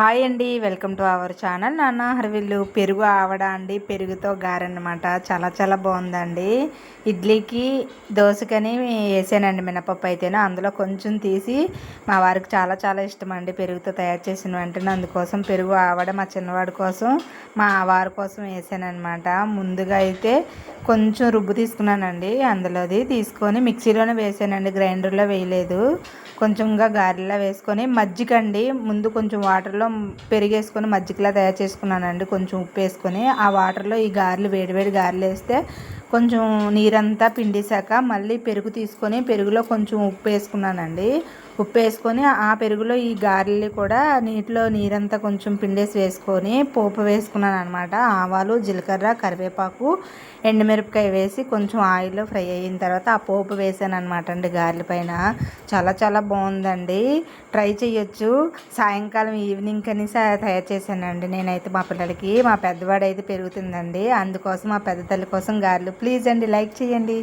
Hi అండి welcome to our channel. నాన్న హర్విల్లు పెరుగు ఆవడ అండి పెరుగుతో గారనమాట చాలా చాలా బాగుందండి. ఇడ్లీకి దోశకని వేసానండి మినపప్పు అయితేనే. అందులో కొంచెం తీసి మా వారికి చాలా చాలా ఇష్టం అండి పెరుగుతో తయారు చేసిన వెంటనే. అందుకోసం పెరుగు ఆవడ మా చిన్నవాడి కోసం మా వారి కోసం వేసానమాట ముందుగా అయితే కొంచెం రుబ్బు తీసుకున్నానండి. అందులోది తీసుకొని మిక్సీలోనే వేసానండి. గ్రైండర్లో వేయలేదు. కొంచెంగా గారెలా వేసుకొని మజ్జిగ అండి ముందు కొంచెం వాటర్లో పెరిగేసుకొని మజ్జిగలా తయారు చేసుకున్నానండి. కొంచెం ఉప్పు వేసుకొని ఆ వాటర్లో ఈ గారెలు వేడివేడి గారెలు వేస్తే కొంచెం నీరంతా పిండేశాక మళ్ళీ పెరుగు తీసుకొని పెరుగులో కొంచెం ఉప్పు వేసుకున్నానండి. ఉప్పు వేసుకొని ఆ పెరుగులో ఈ గారెలు కూడా నీటిలో నీరంతా కొంచెం పిండేసి వేసుకొని పోపు వేసుకున్నాను అనమాట ఆవాలు జీలకర్ర కరివేపాకు ఎండుమిరపకాయ వేసి కొంచెం ఆయిల్లో ఫ్రై అయిన తర్వాత ఆ పోపు వేసాను అనమాట అండి గారెల పైన. చాలా చాలా బాగుందండి. ట్రై చేయొచ్చు సాయంకాలం ఈవినింగ్ కనీస తయారు చేశానండి నేనైతే మా పిల్లలకి. మా పెద్దవాడు అయితే పెరుగుతుందండి. అందుకోసం మా పెద్ద తల్లి కోసం గారెలు. ప్లీజ్ అండి లైక్ చేయండి